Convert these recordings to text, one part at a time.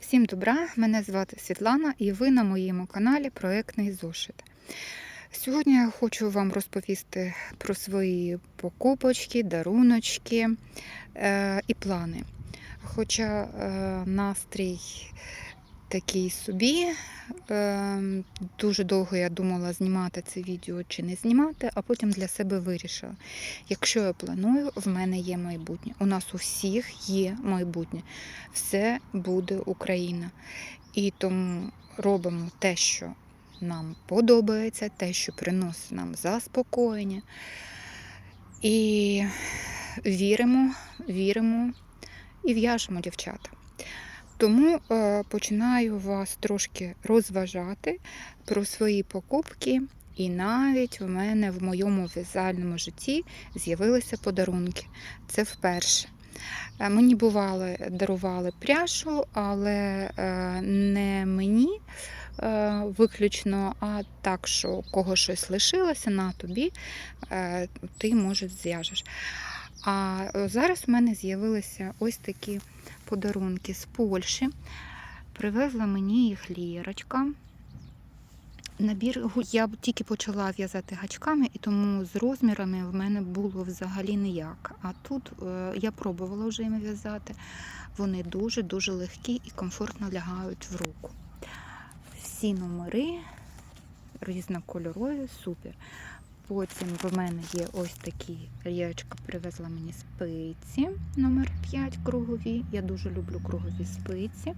Всім добра! Мене звати Світлана і ви на моєму каналі Проектний зошит. Сьогодні я хочу вам розповісти про свої покупочки, даруночки е, і плани. Хоча е, настрій такий собі. Е, дуже довго я думала, знімати це відео чи не знімати, а потім для себе вирішила. Якщо я планую, в мене є майбутнє. У нас у всіх є майбутнє. Все буде Україна. І тому робимо те, що нам подобається, те, що приносить нам заспокоєння. І віримо, віримо і в'яжемо дівчата. Тому е, починаю вас трошки розважати про свої покупки. І навіть у мене в моєму в'язальному житті з'явилися подарунки. Це вперше. Е, Мені бували, дарували пряжу, але е, не мені виключно, а так, що у кого щось лишилося на тобі, ти може зв'яжеш. А е, зараз в мене з'явилися ось такі подарунки з Польщі. Привезла мені їх Лірочка. Набір я тільки почала в'язати гачками, і тому з розмірами в мене було взагалі ніяк. А тут е, я пробувала вже їм в'язати. Вони дуже-дуже легкі і комфортно лягають в руку. Всі номери різнокольорові, супер. Потім в мене є ось такі. Лєрочка привезла мені спиці номер 5 кругові. Я дуже люблю кругові спиці.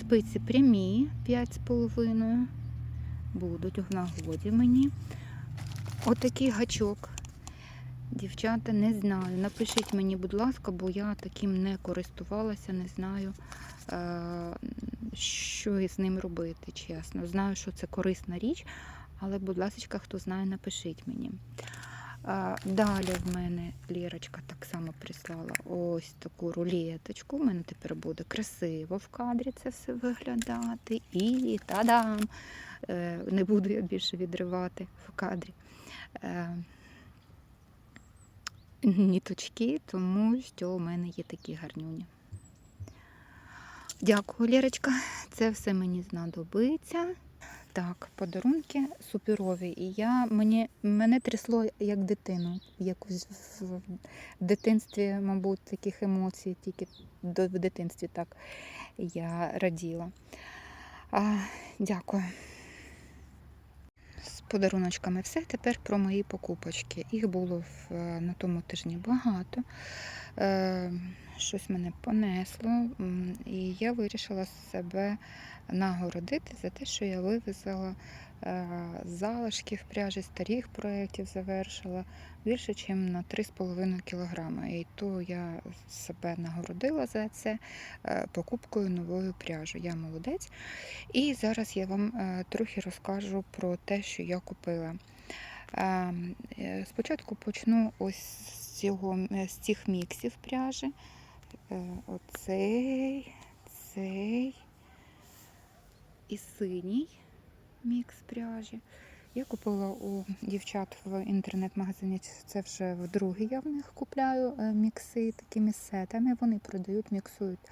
Спиці прямі 5,5. Будуть в нагоді мені. Отакий гачок. Дівчата, не знаю. Напишіть мені, будь ласка, бо я таким не користувалася, не знаю, е, що із ним робити, чесно. Знаю, що це корисна річ, але, будь ласка, хто знає, напишіть мені. Далі в мене Лірочка так само прислала ось таку рулеточку. У мене тепер буде красиво в кадрі це все виглядати. І та-дам! Е, Не буду я більше відривати в кадрі. Е, Ніточки, тому що у мене є такі гарнюні. Дякую, Лірочка. Це все мені знадобиться. Так, подарунки суперові. І я, мені, мене трясло як дитину. Якось в, в дитинстві, мабуть, таких емоцій, тільки в дитинстві так я раділа. А, дякую. З подаруночками все. Тепер про мої покупочки. Їх було в, на тому тижні багато. Е, щось мене понесло, і я вирішила себе нагородити за те, що я вивезла е, залишків пряжі старих проєктів, завершила більше, ніж на 3,5 кг. І то я себе нагородила за це е, покупкою нової пряжі. Я молодець. І зараз я вам е, трохи розкажу про те, що я купила. Спочатку почну ось з, цього, з цих міксів пряжі. Е, Оцей, цей і синій мікс пряжі. Я купила у дівчат в інтернет-магазині. Це вже вдруге я в них купляю е, мікси такими сетами. Вони продають, міксують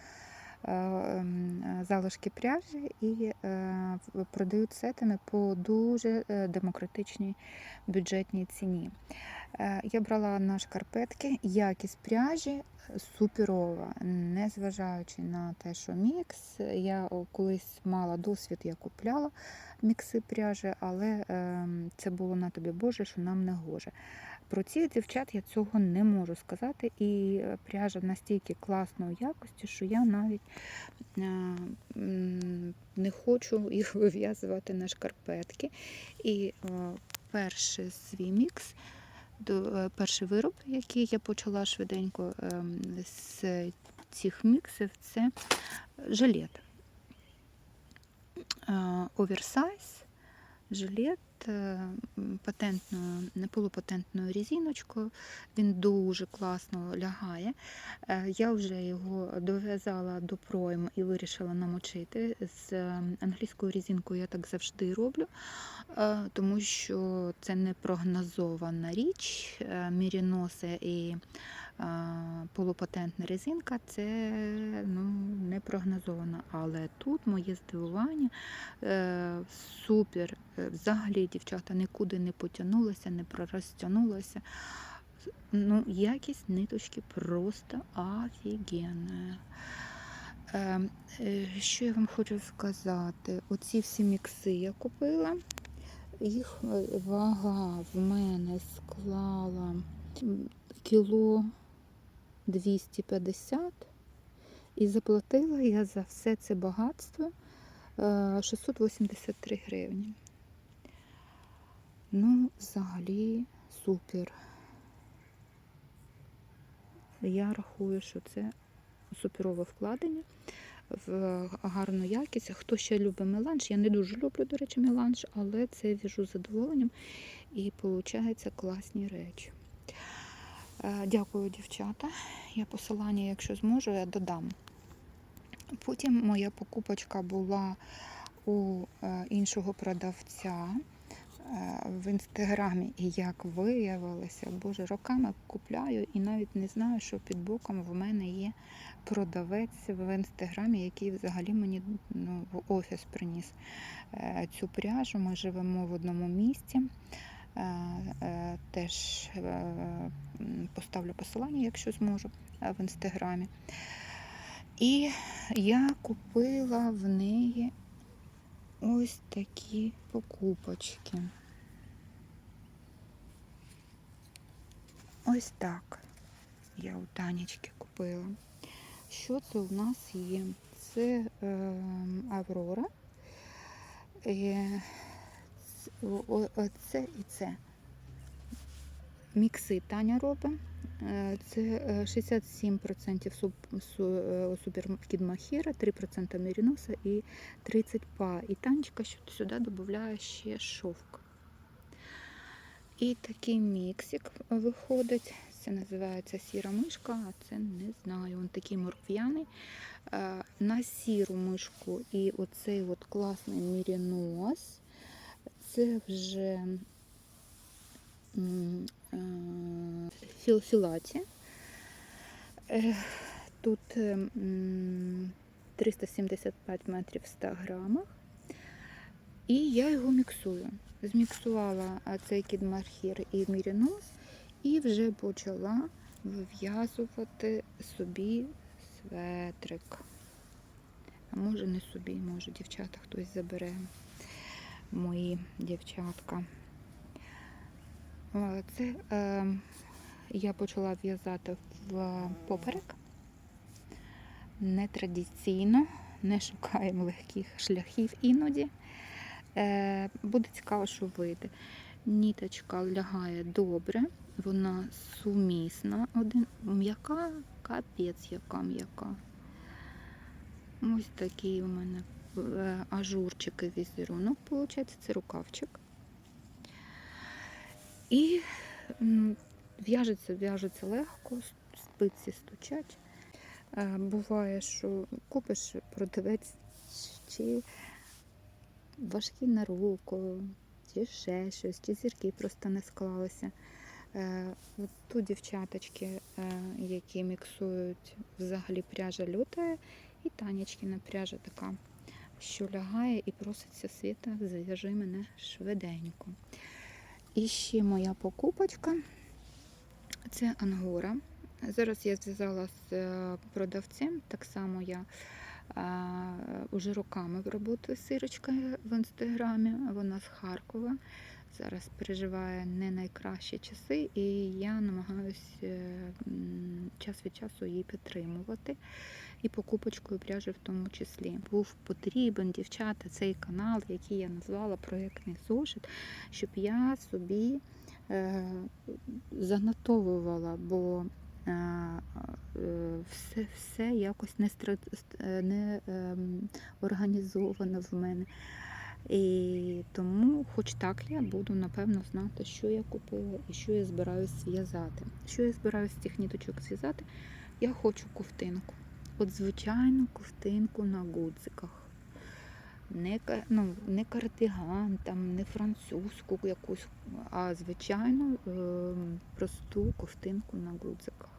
залишки пряжі і е, продають сетами по дуже е, демократичній бюджетній ціні. Е, Я брала на шкарпетки, якість пряжі суперова, незважаючи на те, що мікс. Я колись мала досвід, я купляла мікси пряжі, але ем, це було на тобі Боже, що нам не гоже. Про цих дівчат я цього не можу сказати, і е, пряжа настільки класної якості, що я навіть е, не хочу їх вив'язувати на шкарпетки. І е, перший свій мікс перший вироб, який я почала швиденько з цих міксів, це жилет. Оверсайз, жилет е, патентною, полупатентною різиночкою. Він дуже класно лягає. Е, Я вже його дов'язала до пройм і вирішила намочити. З е, англійською різинкою я так завжди роблю, тому що це не прогнозована річ. Міріноси і полупатентна резинка, це ну, не прогнозовано. Але тут моє здивування супер. Взагалі дівчата нікуди не потягнулися, не пророзтягнулися. Ну, якість ниточки просто офігенна. Е, е, Що я вам хочу сказати? Оці всі мікси я купила. Їх е, вага в мене склала кіло 250 і заплатила я за все це багатство е, 683 гривні. Ну, взагалі супер. Я рахую, що це суперове вкладення в гарну якість. Хто ще любить меланж, я не дуже люблю, до речі, меланж, але це віжу з задоволенням і виходить класні речі. Е, Дякую, дівчата. Я посилання, якщо зможу, я додам. Потім моя покупочка була у е, іншого продавця в інстаграмі. І як виявилося, боже, роками купляю і навіть не знаю, що під боком в мене є продавець в інстаграмі, який взагалі мені ну, в офіс приніс е, цю пряжу. Ми живемо в одному місті. Е, е, Теж е, поставлю посилання, якщо зможу, е, в інстаграмі. І я купила в неї ось такі покупочки. Ось так я у Танечки купила. Що це у нас є? Це е, Аврора. Е, ц- о- о- о- це і це. Мікси Таня робить. Е, Це е, 67% суп, е, суперкід Махіра, 3% Меріноса і 30 па. І Танечка сюди додає ще шовк. І такий міксик виходить. Це називається сіра мишка, а це не знаю. Він такий морквяний. Е, На сіру мишку і оцей от класний мірінос. Це вже м, філ- філаті. Е, Тут е, 375 метрів в 100 грамах. І я його міксую. Зміксувала цей кідмархір і мірінос, і вже почала вив'язувати собі светрик. А може не собі, може дівчата хтось забере мої дівчатка. Це е, я почала в'язати в поперек. Нетрадиційно, не шукаємо легких шляхів іноді. Е, буде цікаво, що вийде. Ніточка лягає добре, вона сумісна, один м'яка, капець, яка м'яка. Ось такий у мене е, ажурчик і візерунок, виходить, це рукавчик. І в'яжеться, в'яжеться легко, спиці стучать. Е, Буває, що купиш продавець чи важкі на руку, чи ще щось, чи зірки просто не склалися. Е, От тут дівчаточки, е, які міксують взагалі пряжа люта, і танечкина пряжа така, що лягає і проситься світа, зав'яжи мене швиденько. І ще моя покупочка це ангора. Зараз я зв'язала з е, продавцем, так само я а, уже роками працюю з сирочкою в інстаграмі. Вона з Харкова. Зараз переживає не найкращі часи, і я намагаюся час від часу її підтримувати. І покупочкою пряжі в тому числі. Був потрібен, дівчата, цей канал, який я назвала проєктний зошит, щоб я собі е, занотовувала, бо е, е, все, все якось не, стра- не ем, організовано в мене. І тому, хоч так, я буду напевно знати, що я купила і що я збираюся зв'язати. Що я збираюся з цих ніточок зв'язати? Я хочу ковтинку. От звичайну ковтинку на гудзиках. Не, ну, не кардиган, там, не французьку якусь, а звичайну ем, просту ковтинку на гудзиках.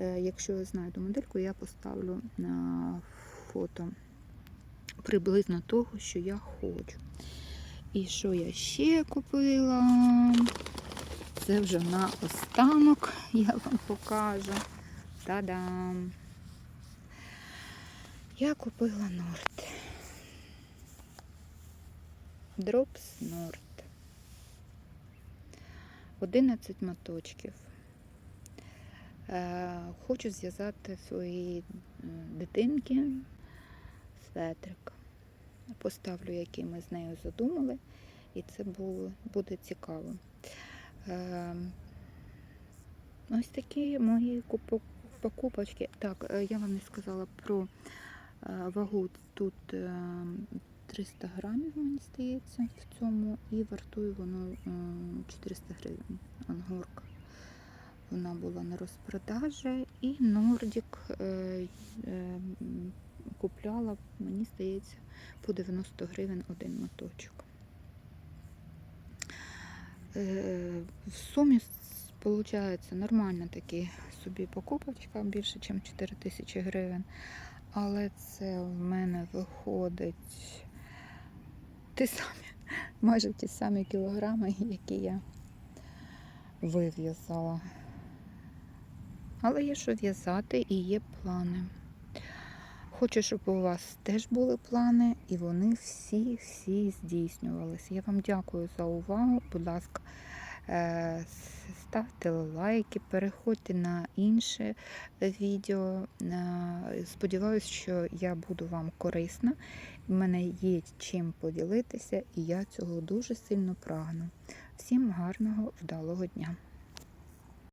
Е, Якщо я знайду модельку, я поставлю на фото приблизно того, що я хочу. І що я ще купила? Це вже на останок я вам покажу. Та-дам! Я купила Норд. Дропс Норд. 11 моточків. Е, Хочу зв'язати своїй дитинки светрик. Поставлю, який ми з нею задумали, і це було, буде цікаво. Е, Ось такі мої покупочки. Так, е, я вам не сказала про вагу. Тут е, 300 грамів, мені здається, в цьому, і вартує воно е, 400 гривень. Ангорка. Вона була на розпродажі. І Нордік е, е, купляла, мені здається, по 90 гривень один моточок. Е, В сумі виходить нормальна такі собі покупочка, більше, ніж 4 тисячі гривень. Але це в мене виходить ті самі, майже ті самі кілограми, які я вив'язала. Але є що в'язати і є плани. Хочу, щоб у вас теж були плани, і вони всі-всі здійснювалися. Я вам дякую за увагу. Будь ласка, ставте лайки, переходьте на інше відео. Е, Сподіваюсь, що я буду вам корисна. В мене є чим поділитися, і я цього дуже сильно прагну. Всім гарного, вдалого дня!